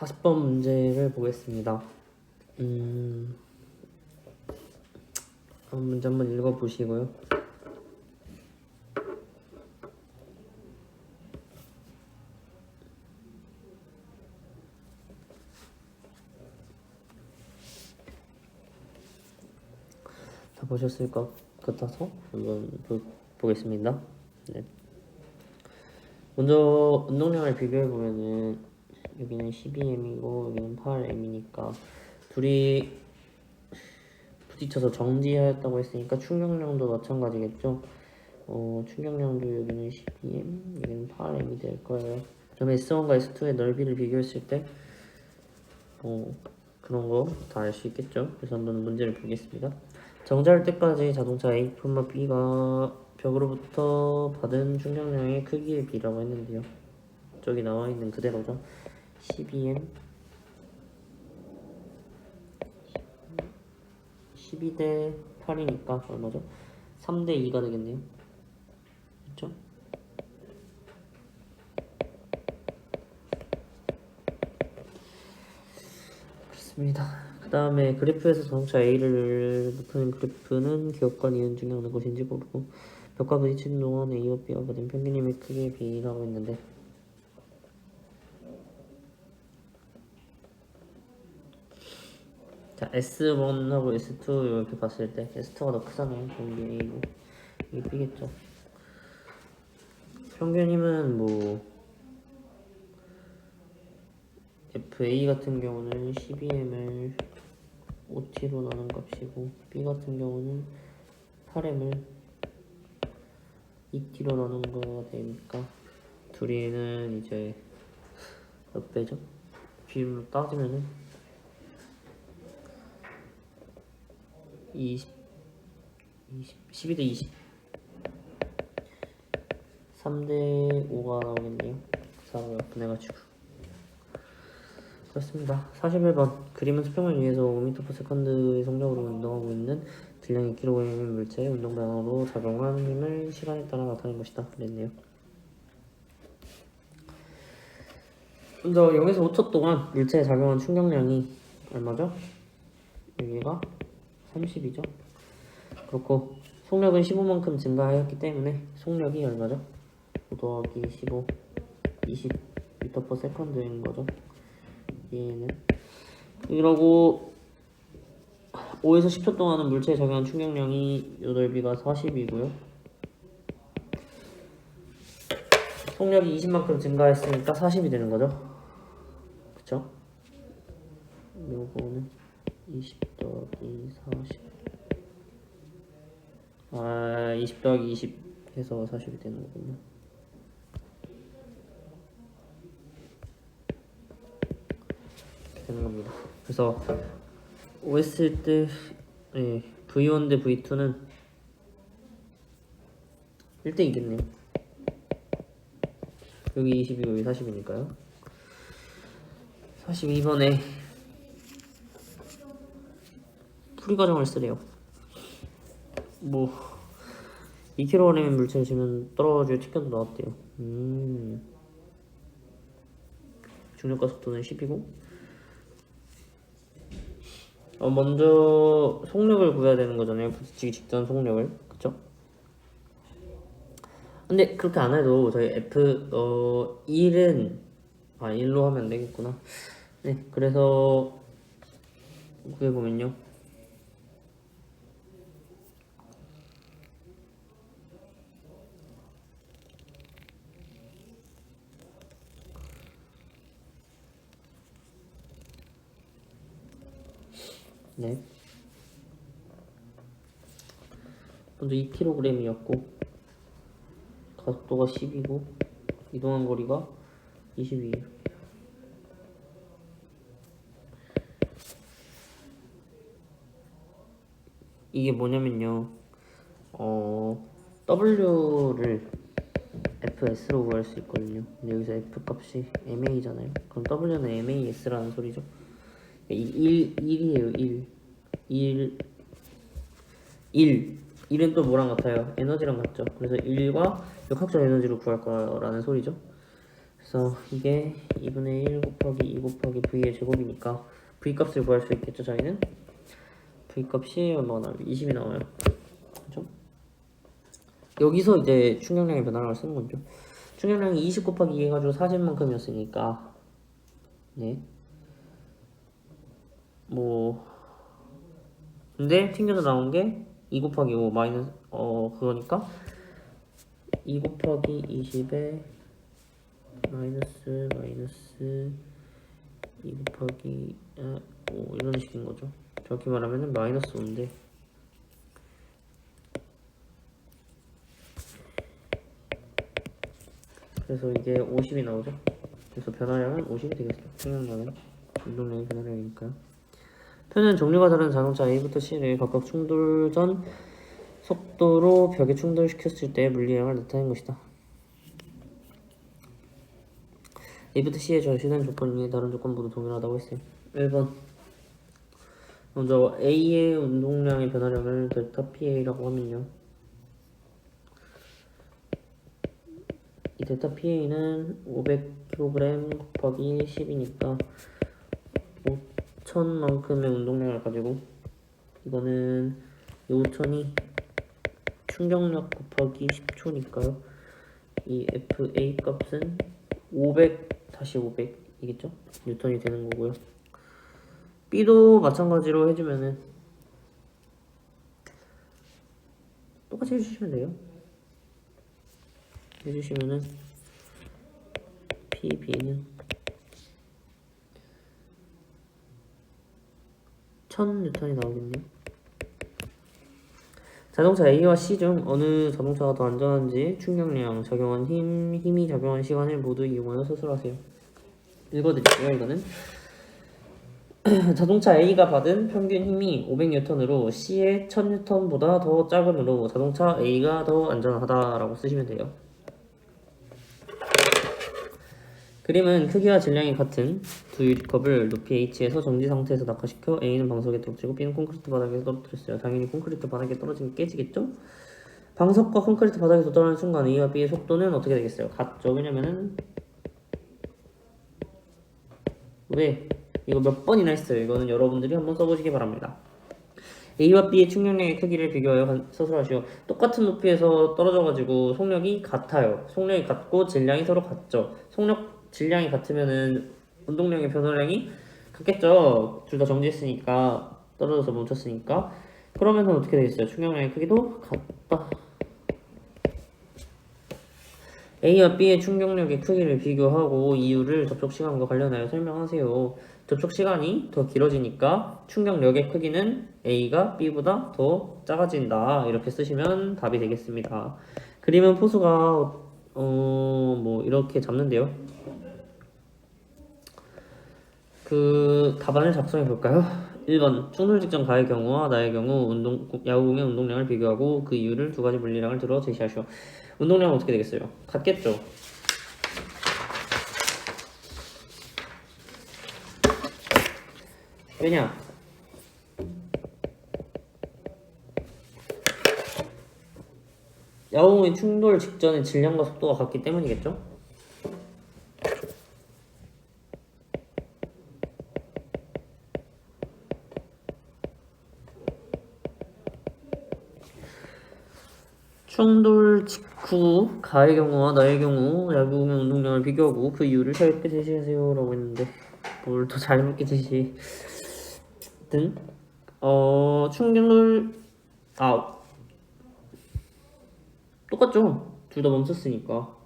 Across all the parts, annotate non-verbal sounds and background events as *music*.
40번 문제를 보겠습니다. 음, 한 문제 한번 읽어보시고요. 다 보셨을 것 같아서 한번 보, 보겠습니다. 네. 먼저 운동량을 비교해 보면은 여기는 12m이고 여기는 8m이니까 둘이 부딪혀서 정지하였다고 했으니까 충격량도 마찬가지겠죠. 어, 충격량도 여기는 12m, 여기는 8m이 될 거예요. 그럼 S1과 S2의 넓이를 비교했을 때 어, 그런 거 다 알 수 있겠죠. 그래서 한번 문제를 보겠습니다. 정지할 때까지 자동차 A, B가 벽으로부터 받은 충격량의 크기에 비라고 했는데요. 저기 나와 있는 그대로죠. 12m 12대 8이니까 얼마죠? 3대 2가 되겠네요. 그렇죠? 그렇습니다. 그 다음에 그래프에서 자동차 A를 나타낸 그래프는 기업과 니은 중에 어느 것인지 고르고 벽과 부딪히는 동안 A와 B가 받은 평균임의 크기의 비라고 했는데 자 S1하고 S2 이렇게 봤을 때 S2가 더 크잖아요. 이게 A고. 이게 B겠죠. 평균임은 뭐 FA 같은 경우는 12m을 OT로 나눈 값이고 B 같은 경우는 8m을 ET로 나눈 거가 되니까 둘이는 이제 몇 배죠? 비율로 따지면은 20, 20 12대 20 3대 5가 나오겠네요. 4가 분해가지고. 그렇습니다. 41번. 그림은 수평을 위해서 5m/s의 속력으로 운동하고 있는 질량 2kg의 물체의 운동 방향으로 작용한 힘을 시간에 따라 나타낸 것이다. 그랬네요. 먼저 0에서 5초 동안 물체에 작용한 충격량이 얼마죠? 여기가 30이죠. 그렇고 속력은 15만큼 증가하였기 때문에 속력이 얼마죠? 5 더하기 15 20 m per second인 거죠. 얘는 이러고 5에서 10초 동안은 물체에 작용한 충격량이 요 넓이가 40이고요. 속력이 20만큼 증가했으니까 40이 되는 거죠. 그쵸? 요거는 20 더하기 40. 아, 20 더하기 20 해서 40이 되는 거군요. 되는 겁니다. 그래서 OS일 때 예, V1 대 V2는 1대 2겠네요. 여기 20이고 여기 40이니까요. 42번에 풀이 과정을 쓰래요. 뭐 2kg의 물체를 지면 떨어질 측견도 나왔대요. 음. 중력과 속도는 10이고 어, 먼저 속력을 구해야 되는 거잖아요. 부딪히기 직전 속력을. 그쵸? 근데 그렇게 안 해도 저희 F 어 1은 아 1로 하면 안 되겠구나. 네, 그래서 구해 보면요. 네. 먼저 2kg이었고 가속도가 10이고 이동한 거리가 22예요. 이게 뭐냐면요. 어, W를 FS로 구할 수 있거든요. 근데 여기서 F 값이 MA잖아요. 그럼 W는 MAS라는 소리죠. 1, 1이에요, 1. 1, 1. 1은 또 뭐랑 같아요? 에너지랑 같죠. 그래서 1과 역학적 에너지로 구할 거라는 소리죠. 그래서 이게 2분의 1 곱하기 2 곱하기 v의 제곱이니까 v 값을 구할 수 있겠죠 저희는 v 값이 얼마가 나와요? 20이 나와요 그죠? 여기서 이제 충격량의 변화를 쓰는 거죠 충격량이 20 곱하기 2 해가지고 40만큼이었으니까 네. 뭐 근데 튕겨서 나온 게 2 곱하기 5 마이너스 어 그거니까 2 곱하기 20에 마이너스 마이너스 2 곱하기 아, 5 이런 식인 거죠. 정확히 말하면 마이너스 5인데. 그래서 이게 50이 나오죠? 그래서 변화량은 50이 되겠어요. 충격량은 운동량의 변화량이니까요 표는 종류가 다른 자동차 A부터 C를 각각 충돌 전 속도로 벽에 충돌시켰을 때 물리량을 나타낸 것이다. A부터 C에 제시된 조건 중에 다른 조건 모두 동일하다고 했어요. 1번 먼저 A의 운동량의 변화량을 델타 PA라고 하면요. 이 델타 PA는 500kg 곱하기 10이니까 5천만큼의 운동량을 가지고 이거는 이 5천이 충격력 곱하기 10초니까요. 이 FA 값은 500 다시 500이겠죠? 뉴턴이 되는 거고요. B도 마찬가지로 해주면은 똑같이 해주시면 돼요. 해주시면은 PB는 1000뉴턴이 나오겠네요. 자동차 A와 C 중 어느 자동차가 더 안전한지 충격량, 작용한 힘, 힘이 작용한 시간을 모두 이용하여 서술하세요. 읽어드릴게요. 이거는 *clears throat* 자동차 A가 받은 평균 힘이 500N으로 C의 1000N보다 더 작으므로 자동차 A가 더 안전하다라고 쓰시면 돼요. 그림은 크기와 질량이 같은 두 유리컵을 높이 H에서 정지 상태에서 낙하시켜 A는 방석에 떨어뜨리고 B는 콘크리트 바닥에 떨어뜨렸어요. 당연히 콘크리트 바닥에 떨어지면 깨지겠죠? 방석과 콘크리트 바닥에서 떨어지는 순간 A와 B의 속도는 어떻게 되겠어요? 같죠? 왜냐면은 왜? 이거 몇 번이나 했어요. 이거는 여러분들이 한번 써보시기 바랍니다. A와 B의 충격량의 크기를 비교하여 서술하시오. 똑같은 높이에서 떨어져가지고 속력이 같아요. 속력이 같고 질량이 서로 같죠. 속력 질량이 같으면은 운동량의 변화량이 같겠죠. 둘 다 정지했으니까 떨어져서 멈췄으니까. 그러면 어떻게 되겠어요? 충격량의 크기도 같다. A와 B의 충격력의 크기를 비교하고 이유를 접촉 시간과 관련하여 설명하세요. 접촉 시간이 더 길어지니까 충격력의 크기는 A가 B보다 더 작아진다. 이렇게 쓰시면 답이 되겠습니다. 그림은 포수가 어, 뭐 이렇게 잡는데요. 그 답안을 작성해 볼까요? 1번 충돌 직전 가의 경우와 나의 경우 운동 야구공의 운동량을 비교하고 그 이유를 두 가지 물리량을 들어 제시하시오. 운동량은 어떻게 되겠어요? 같겠죠. 왜냐? 야구공의 충돌 직전의 질량과 속도가 같기 때문이겠죠? 충돌 직후 가의 경우와 나의 경우 야구공의 운동량을 비교하고 그 이유를 자유롭게 제시하세요 라고 했는데 뭘 더 자유롭게 제시 든 어, 충돌 아 똑같죠. 둘 다 멈췄으니까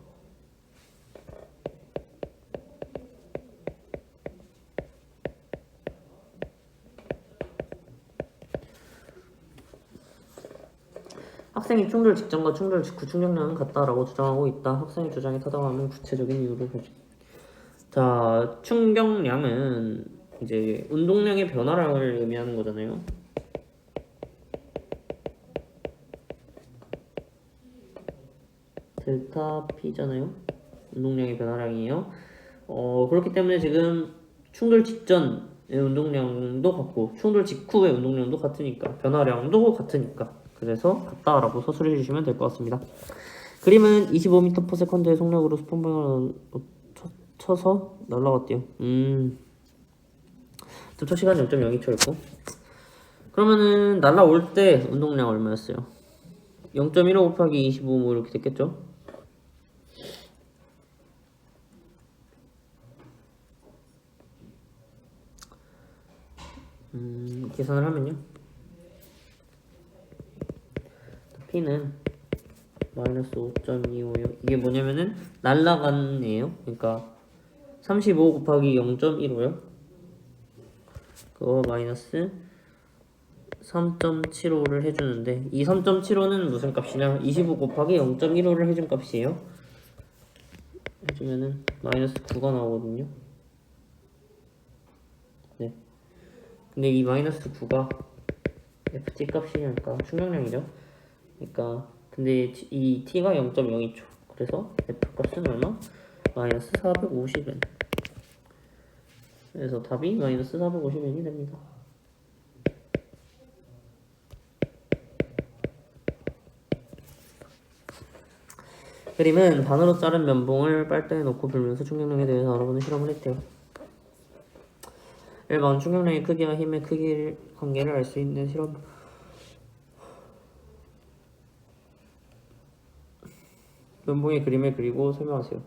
학생이 충돌 직전과 충돌 직후 충격량은 같다라고 주장하고 있다. 학생의 주장에 타당하면 구체적인 이유를 보죠. 자, 충격량은 이제 운동량의 변화량을 의미하는 거잖아요. 델타 P잖아요. 운동량의 변화량이에요. 어, 그렇기 때문에 지금 충돌 직전의 운동량도 같고 충돌 직후의 운동량도 같으니까 변화량도 같으니까 그래서 같다 라고 서술해 주시면 될 것 같습니다. 그림은 25m/s의 속력으로 스폰방을 쳐서 날라갔대요. 음. 도착 시간이 0.02초였고. 그러면은 날라올 때 운동량 얼마였어요? 0.15 곱하기 25 뭐 이렇게 됐겠죠? 음, 계산을 하면요. P는 마이너스 5.256 이게 뭐냐면은 날라간이에요. 그러니까 35 곱하기 0.15요. 그거 마이너스 3.75를 해주는데 이 3.75는 무슨 값이냐? 25 곱하기 0.15를 해준 값이에요. 해주면은 마이너스 9가 나오거든요. 네. 근데 이 마이너스 9가 ft 값이니까 충격량이죠. 그러니까 근데 이 t가 0.02초. 그래서 f 값은 얼마? 마이너스 450엔. 그래서 답이 마이너스 450엔이 됩니다. 그림은 반으로 자른 면봉을 빨대에 넣고 불면서 충격량에 대해서 알아보는 실험을 했대요. 1번 충격량의 크기와 힘의 크기 관계를 알 수 있는 실험 면봉의 그림을 그리고 설명하세요.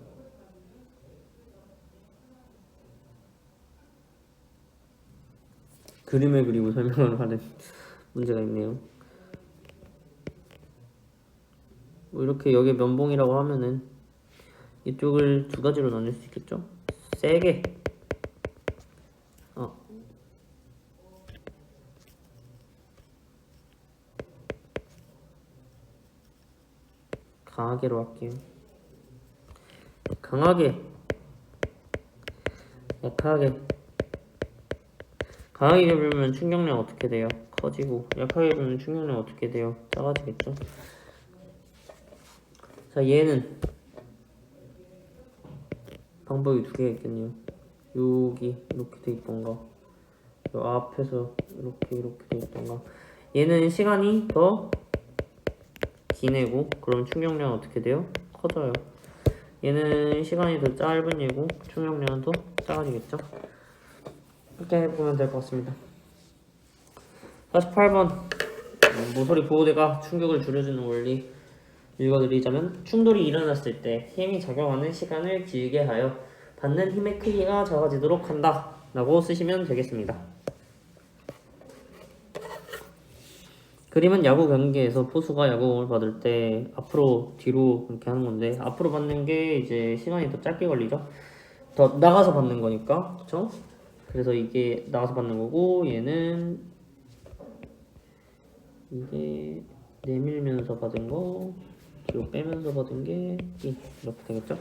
그림을 그리고 설명을 하는 *laughs* 문제가 있네요. 뭐 이렇게 여기 면봉이라고 하면은 이쪽을 두 가지로 나눌 수 있겠죠? 세게 강하게로 할게요. 강하게 약하게 강하게 불면 충격량 어떻게 돼요? 커지고 약하게 불면 충격량 어떻게 돼요? 작아지겠죠? 자 얘는 방법이 두 개가 있겠네요. 여기 이렇게 돼 있던가 요 앞에서 이렇게 이렇게 돼 있던가 얘는 시간이 더 기내고 그럼 충격량 어떻게 돼요? 커져요. 얘는 시간이 더 짧은 얘고 충격량은 더 작아지겠죠? 이렇게 해보면 될 것 같습니다. 48번 모서리 보호대가 충격을 줄여주는 원리 읽어드리자면 충돌이 일어났을 때 힘이 작용하는 시간을 길게 하여 받는 힘의 크기가 작아지도록 한다 라고 쓰시면 되겠습니다. 그림은 야구 경기에서 포수가 야구공을 받을 때 앞으로 뒤로 이렇게 하는 건데 앞으로 받는 게 이제 시간이 더 짧게 걸리죠. 더 나가서 받는 거니까 그렇죠? 그래서 이게 나가서 받는 거고 얘는 이게 내밀면서 받은 거 뒤로 빼면서 받은 게 이, 이렇게 되겠죠.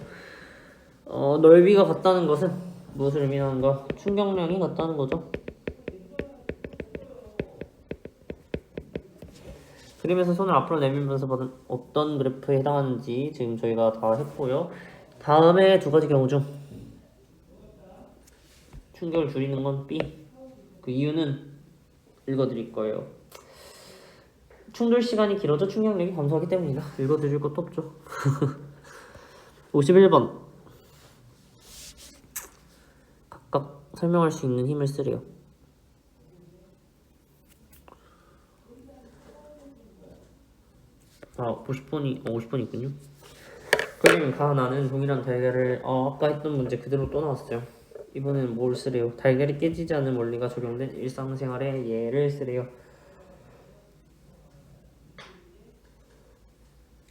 어, 넓이가 같다는 것은 무엇을 의미하는가? 충격량이 같다는 거죠. 그림에서 손을 앞으로 내밀면서 받은 어떤 그래프에 해당하는지 지금 저희가 다 했고요. 다음에 두 가지 경우 중 충격을 줄이는 건 B. 그 이유는 읽어드릴 거예요. 충돌 시간이 길어져 충격력이 감소하기 때문이다. 읽어드릴 것도 없죠. *laughs* 51번. 각각 설명할 수 있는 힘을 쓰래요. 아, 50번이, 어, 50번이 있군요. 그러면 가나는 동일한 달걀을, 어, 아까 했던 문제 그대로 또 나왔어요. 이번에는 뭘 쓰래요? 달걀이 깨지지 않는 원리가 적용된 일상생활에 예를 쓰래요.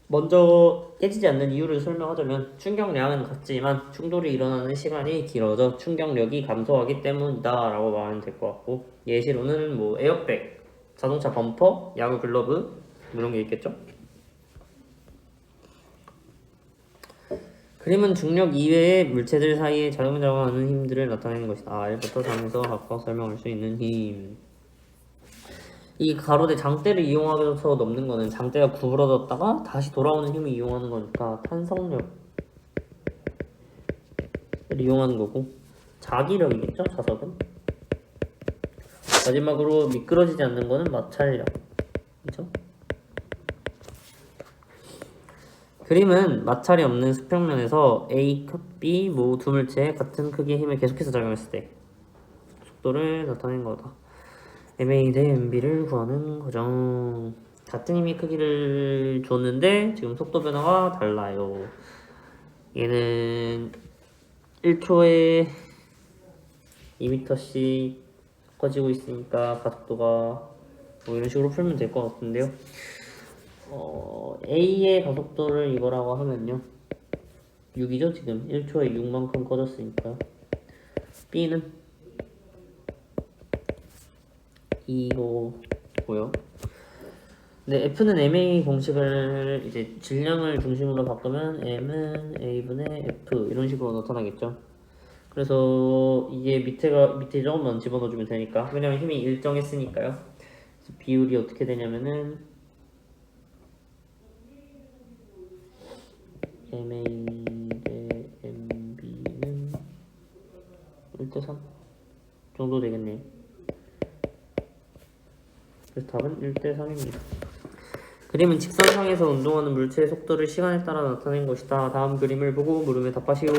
먼저 깨지지 않는 이유를 설명하자면 충격량은 같지만 충돌이 일어나는 시간이 길어져 충격력이 감소하기 때문이다 라고 말하면 될 것 같고 예시로는 뭐 에어백, 자동차 범퍼, 야구 글러브 이런 게 있겠죠? 그림은 중력 이외의 물체들 사이에 작용작용하는 힘들을 나타내는 것이다. 1부터 3에서 각각 설명할 수 있는 힘. 이 가로대 장대를 이용하면서 넘는 거는 장대가 구부러졌다가 다시 돌아오는 힘을 이용하는 거니까 탄성력을 이용하는 거고. 자기력이겠죠 자석은? 마지막으로 미끄러지지 않는 거는 마찰력. 그죠 그림은 마찰이 없는 수평면에서 A, B 모 두 물체의 같은 크기의 힘을 계속해서 작용했을 때 속도를 나타낸 거다. MA 대 MB를 구하는 거죠. 같은 힘의 크기를 줬는데 지금 속도 변화가 달라요. 얘는 1초에 2m씩 섞어지고 있으니까 가속도가 뭐 이런 식으로 풀면 될 것 같은데요. 어, A의 가속도를 이거라고 하면요. 6이죠, 지금. 1초에 6만큼 꺼졌으니까. B는 이거고요. 네, F는 MA 공식을 이제 질량을 중심으로 바꾸면 M은 A분의 F 이런 식으로 나타나겠죠. 그래서 이게 밑에가 밑에 조금만 집어넣어주면 되니까 왜냐면 힘이 일정했으니까요. 비율이 어떻게 되냐면은 MA 대 MB는 1대3 정도 되겠네요. 그래서 답은 1대3입니다. 그림은 직선상에서 운동하는 물체의 속도를 시간에 따라 나타낸 것이다. 다음 그림을 보고 물음에 답하시오.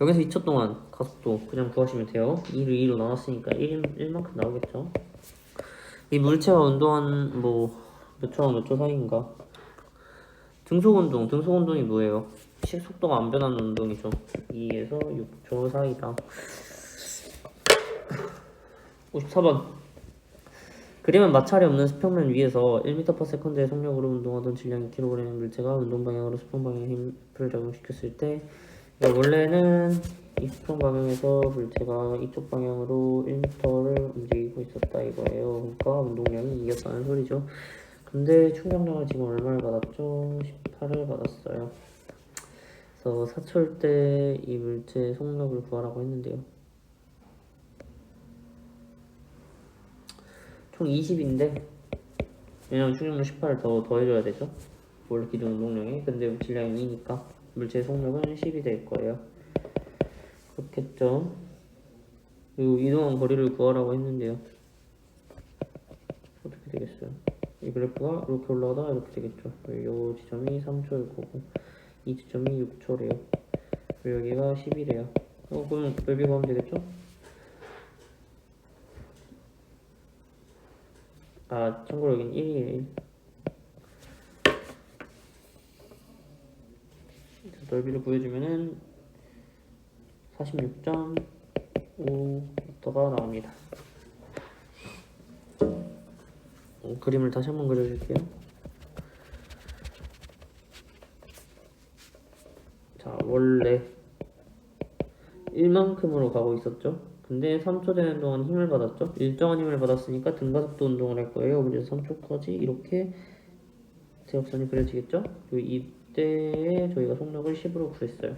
여기서 2초 동안 가속도 그냥 구하시면 돼요. 2를 2로 나눴으니까 1, 1만큼 나오겠죠. 이 물체가 운동한 뭐 몇 초와 몇 초 사이인가? 등속 운동, 등속 운동이 뭐예요? 식 속도가 안 변하는 운동이죠. 2에서 6초 사이다. 54번. 그림은 마찰이 없는 수평면 위에서 1m/s의 속력으로 운동하던 질량 2kg의 물체가 운동 방향으로 수평 방향의 힘을 적용시켰을 때 원래는 이 수평 방향에서 물체가 이쪽 방향으로 1m를 움직이고 있었다 이거예요. 그러니까 운동량이 이겼다는 소리죠. 근데 충격량을 지금 얼마를 받았죠? 18을 받았어요. 그래서 사철 때 이 물체의 속력을 구하라고 했는데요. 총 20인데 왜냐면 충격량 18을 더 더해줘야 되죠. 원래 기존 운동량이 근데 질량이 2니까 물체의 속력은 10이 될 거예요. 그렇겠죠. 그리고 이동한 거리를 구하라고 했는데요. 어떻게 되겠어요? 이 그래프가 이렇게 올라가다가 이렇게 되겠죠. 이 지점이 3초일 거고 이 지점이 6초래요. 그리고 여기가 10이래요. 어, 그러면 넓이 구하면 되겠죠? 아, 참고로 여긴 1이에요. 1. 넓이를 구해주면은 46.5m가 나옵니다. 그림을 다시 한번 그려줄게요. 자, 원래 1만큼으로 가고 있었죠. 근데 3초 되는 동안 힘을 받았죠. 일정한 힘을 받았으니까 등가속도 운동을 할 거예요. 그래서 3초까지 이렇게 대역선이 그려지겠죠. 이때에 저희가 속력을 10으로 구했어요.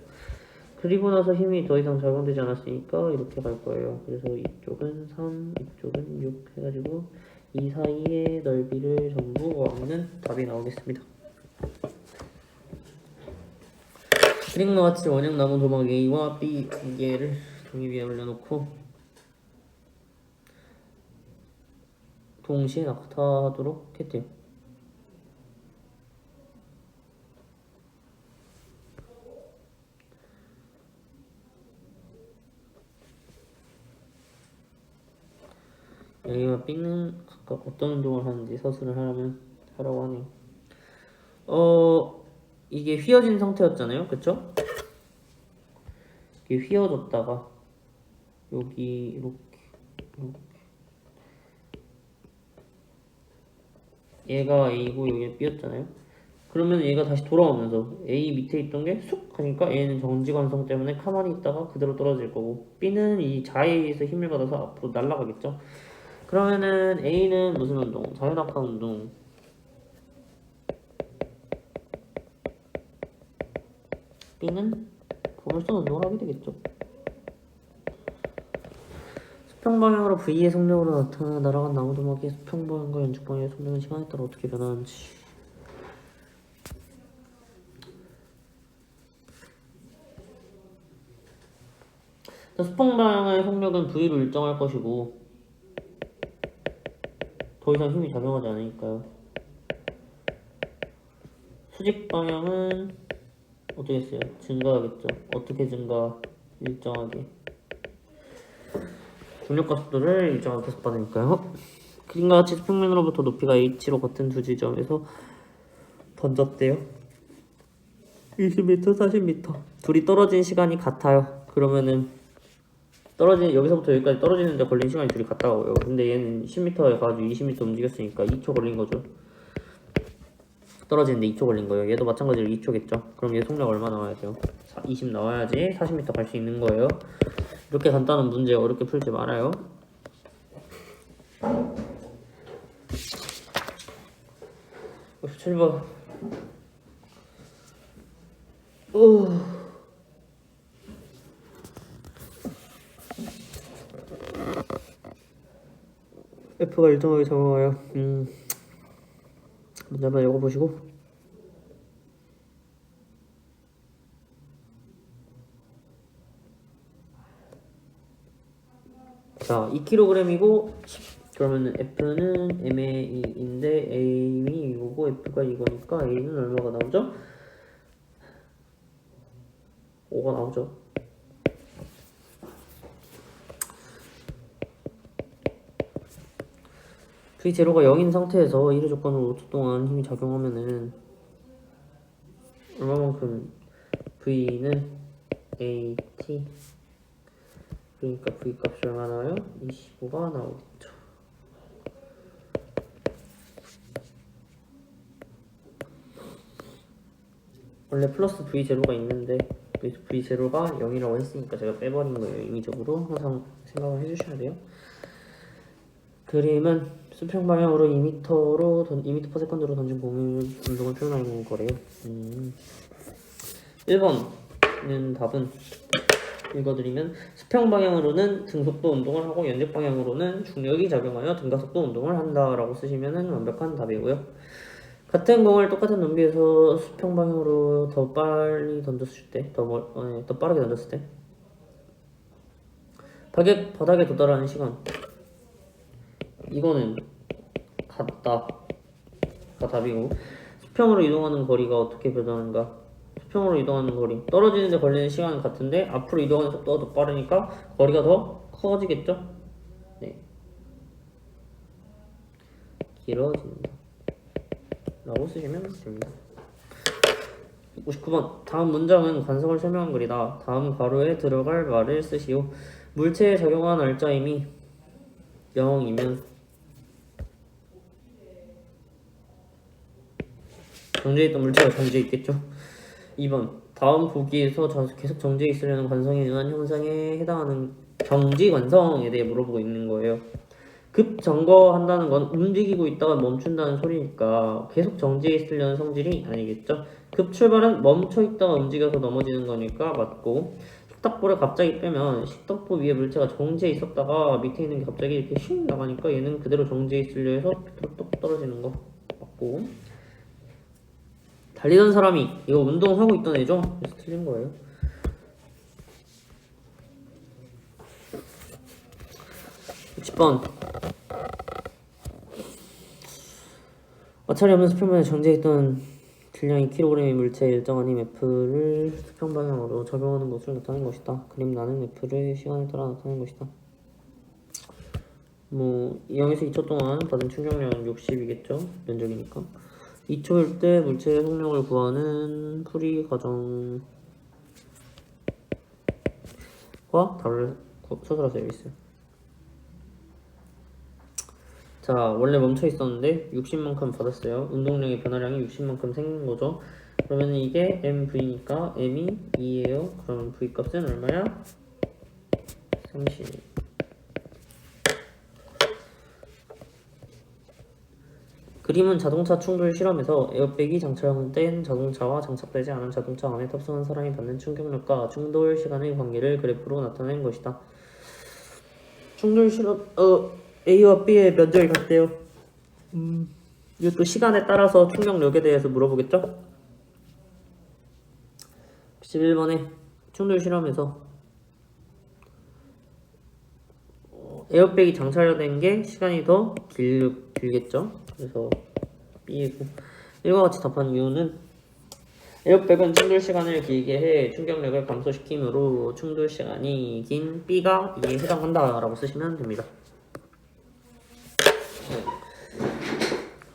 그리고 나서 힘이 더 이상 적용되지 않았으니까 이렇게 갈 거예요. 그래서 이쪽은 3, 이쪽은 6 해가지고 이 사이의 넓이를 전부 구하면 답이 나오겠습니다. 그림과 같이 원형 나무 도막 A와 B 두 개를 종이 위에 올려놓고 동시에 낙타하도록 했대요. A와 B는 각각 어떤 운동을 하는지 서술을 하려면 하라고 하네요. 어 이게 휘어진 상태였잖아요, 그쵸? 이게 휘어졌다가 여기 이렇게 이렇게 얘가 A고 여기가 B였잖아요. 그러면 얘가 다시 돌아오면서 A 밑에 있던 게 쑥 하니까 얘는 정지 관성 때문에 가만히 있다가 그대로 떨어질 거고 B는 이 자에 의해서 힘을 받아서 앞으로 날아가겠죠. 그러면은 A는 무슨 운동? 자연악한 운동. B는 보물선 운동을 하게 되겠죠. 수평 방향으로 V의 속력으로 나타나 날아간 나무 도막의 수평 방향과 연축 방향의 속력은 시간에 따라 어떻게 변하는지. 수평 방향의 속력은 V로 일정할 것이고 더 이상 힘이 작용하지 않으니까요. 수직 방향은 어떻게 했어요? 증가하겠죠. 어떻게 증가? 일정하게. 중력과 속도를 일정하게 계속 받으니까요. 그림과 같이 수평면으로부터 높이가 h로 같은 두 지점에서 던졌대요. 20m, 40m. 둘이 떨어진 시간이 같아요. 그러면은 떨어진 여기서부터 여기까지 떨어지는데 걸린 시간이 둘이 같다고요. 근데 얘는 10m에 가지고 20m 움직였으니까 2초 걸린 거죠. 떨어지는데 2초 걸린 거예요. 얘도 마찬가지로 2초겠죠. 그럼 얘 속력 얼마 나와야 돼요? 20 나와야지 40m 갈 수 있는 거예요. 이렇게 간단한 문제 어렵게 풀지 말아요. 어, 7번. F가 일정하게 적어와요. 음. 먼저 한번 읽어보시고. 자, 2kg이고 그러면 F는 MA인데 A이 이거고 F가 이거니까 A는 얼마가 나오죠? 5가 나오죠. V 제로가 0인 상태에서 1의 조건으로 5초 동안 힘이 작용하면은 얼마만큼 V는 AT 그러니까 V 값이 얼마 나와요? 25가 나오겠죠. 원래 플러스 V 제로가 있는데 V 제로가 0이라고 했으니까 제가 빼버린 거예요. 임의적으로 항상 생각을 해주셔야 돼요. 그림은 수평 방향으로 2m로 2m per 세컨드로 던진 공을 운동을 표현하는 거래요. 음. 1번은 답은 읽어드리면 수평 방향으로는 등속도 운동을 하고 연직 방향으로는 중력이 작용하여 등가속도 운동을 한다라고 쓰시면 완벽한 답이고요. 같은 공을 똑같은 높이에서 수평 방향으로 더 빨리 던졌을 때, 더, 멀, 어, 네, 더 빠르게 던졌을 때, 바닥에 도달하는 시간. 이거는 같다가 답이고 수평으로 이동하는 거리가 어떻게 변하는가? 수평으로 이동하는 거리 떨어지는데 걸리는 시간은 같은데 앞으로 이동하는 속도가 더 빠르니까 거리가 더 커지겠죠? 네. 길어진다. 라고 쓰시면 됩니다. 59번 다음 문장은 관성을 설명한 글이다. 다음 가로에 들어갈 말을 쓰시오. 물체에 작용한 알짜임이 0이면 정지해 있던 물체가 정지해 있겠죠. 2번 다음 보기에서 저- 계속 정지해 있으려는 관성에 의한 현상에 해당하는 정지 관성에 대해 물어보고 있는 거예요. 급 점거한다는 건 움직이고 있다가 멈춘다는 소리니까 계속 정지해 있으려는 성질이 아니겠죠. 급 출발은 멈춰 있다가 움직여서 넘어지는 거니까 맞고 식탁볼을 갑자기 빼면 식탁보 위에 물체가 정지해 있었다가 밑에 있는 게 갑자기 이렇게 슉 나가니까 얘는 그대로 정지해 있으려 해서 뚝 떨어지는 거 맞고 달리던 사람이 이거 운동하고 있던 애죠? 그래서 틀린 거예요. 60번 마찰이 수평방에 정지했던 질량 2kg의 물체의 일정한 힘 F를 수평 방향으로 적용하는 것을 나타낸 것이다. 그림 나는 F를 시간에 따라 나타낸 것이다. 뭐 0에서 2초 동안 받은 충격량은 60이겠죠? 면적이니까. 2초일 때 물체의 속력을 구하는 풀이 과정과 서술할 수 있어요. 자, 원래 멈춰 있었는데 60만큼 받았어요. 운동량의 변화량이 60만큼 생긴 거죠. 그러면 이게 MV니까 M이 2예요. 그럼 V 값은 얼마야? 30. 그림은 자동차 충돌 실험에서 에어백이 장착된 자동차와 장착되지 않은 자동차 안에 탑승한 사람이 받는 충격력과 충돌 시간의 관계를 그래프로 나타낸 것이다. 충돌 실험 어 A와 B의 면적이 같대요. 음, 이것도 시간에 따라서 충격력에 대해서 물어보겠죠? 11번에 충돌 실험에서 어, 에어백이 장착된 게 시간이 더 길, 길겠죠? 그래서 B이고 1과 같이 답한 이유는 에어백은 충돌 시간을 길게 해 충격력을 감소시키므로 충돌 시간이 긴 B가 이에 해당한다 라고 쓰시면 됩니다.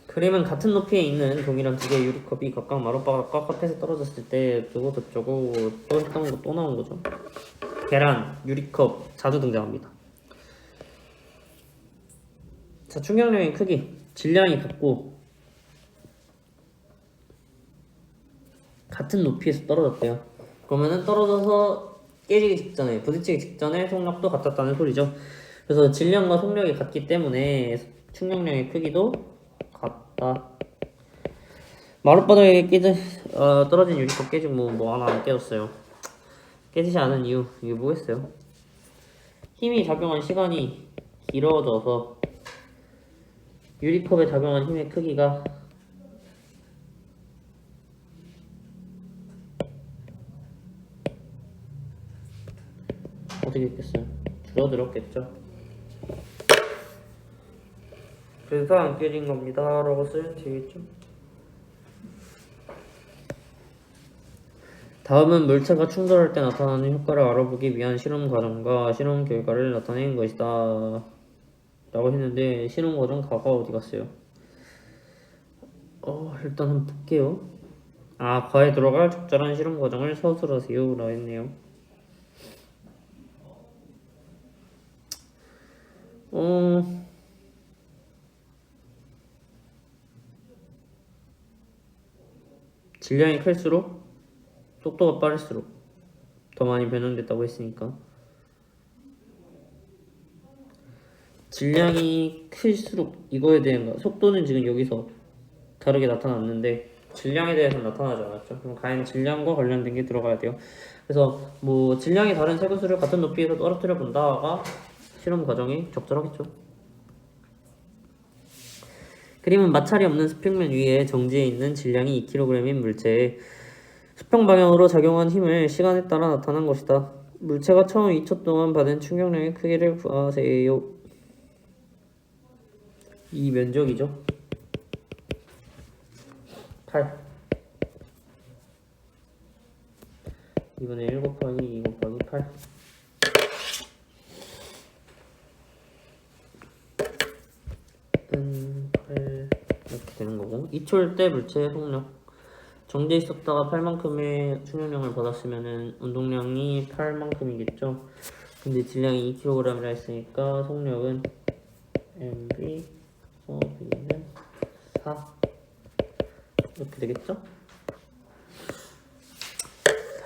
그림은 같은 높이에 있는 동일한 두 개의 유리컵이 각각 마룻바닥과 카펫에 떨어졌을 때 어쩌고 저쩌고 또 했던 거 또 나온 거죠. 계란, 유리컵 자주 등장합니다. 자, 충격력의 크기, 질량이 같고 같은 높이에서 떨어졌대요. 그러면은 떨어져서 깨지기 직전에 부딪히기 직전에 속력도 같았다는 소리죠. 그래서 질량과 속력이 같기 때문에 충격력의 크기도 같다. 마룻바닥에 깨진 어, 떨어진 유리컵 깨지고 뭐, 뭐 하나 안 깨졌어요. 깨지지 않은 이유 이게 뭐겠어요? 힘이 작용한 시간이 길어져서 유리컵에 작용한 힘의 크기가 어떻게 됐겠어요? 줄어들었겠죠. 그래서 안 깨진 겁니다. 라고 쓰면 되겠죠. 다음은 물체가 충돌할 때 나타나는 효과를 알아보기 위한 실험 과정과 실험 결과를 나타낸 것이다. 라고 했는데 과정 가가 어디 갔어요? 어 일단 한번 볼게요. 아 과에 들어갈 적절한 실험 과정을 서술하세요. 라고 했네요. 어 질량이 클수록 속도가 빠를수록 더 많이 변형됐다고 했으니까 질량이 클수록 이거에 대한 거 속도는 지금 여기서 다르게 나타났는데 질량에 대해서는 나타나지 않았죠. 그럼 과연 질량과 관련된 게 들어가야 돼요. 그래서 뭐 질량이 다른 세구수를 같은 높이에서 떨어뜨려 본다가 실험 과정이 적절하겠죠. 그림은 마찰이 없는 수평면 위에 정지해 있는 질량이 2kg인 물체에 수평 방향으로 작용한 힘을 시간에 따라 나타난 것이다. 물체가 처음 2초 동안 받은 충격량의 크기를 구하세요. 이 면적이죠. 8 이번에 1 곱하기 2 곱하기 8 은 8 이렇게 되는 거고. 2초일 때 물체의 속력. 정지해 있었다가 8만큼의 충격량을 받았으면은 운동량이 8만큼이겠죠? 근데 질량이 2kg이라 했으니까 속력은 mv 소비는 4 이렇게 되겠죠?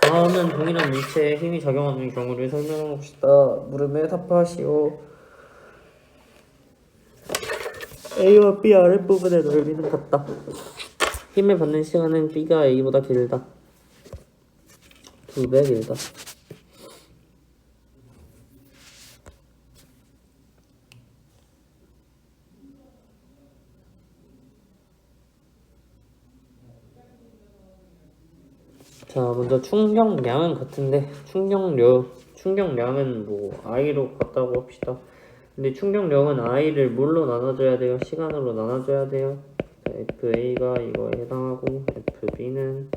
다음은 동일한 물체에 힘이 작용하는 경우를 설명해 봅시다. 물음에 답하시오. A와 B 아랫부분의 넓이는 같다. 힘을 받는 시간은 B가 A보다 길다. 두 배 길다. 자, 먼저 충격량은 같은데 충격력, 충격량은 뭐 i로 같다고 합시다. 근데 충격량은 i를 뭘로 나눠줘야 돼요? 시간으로 나눠줘야 돼요. 자, FA가 이거에 해당하고 FB는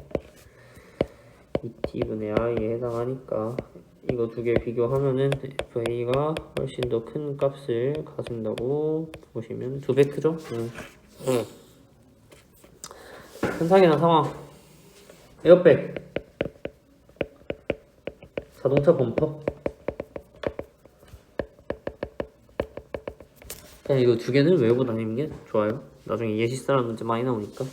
2t분의 i에 해당하니까 이거 두 개 비교하면은 FA가 훨씬 더 큰 값을 가진다고 보시면 두 배 크죠? 응. 응. 현상이나 상황 에어백 자동차 범퍼? 그냥 이거 두 개는 외우고 다니는 게 좋아요. 나중에 예시 쓰라는 문제 많이 나오니까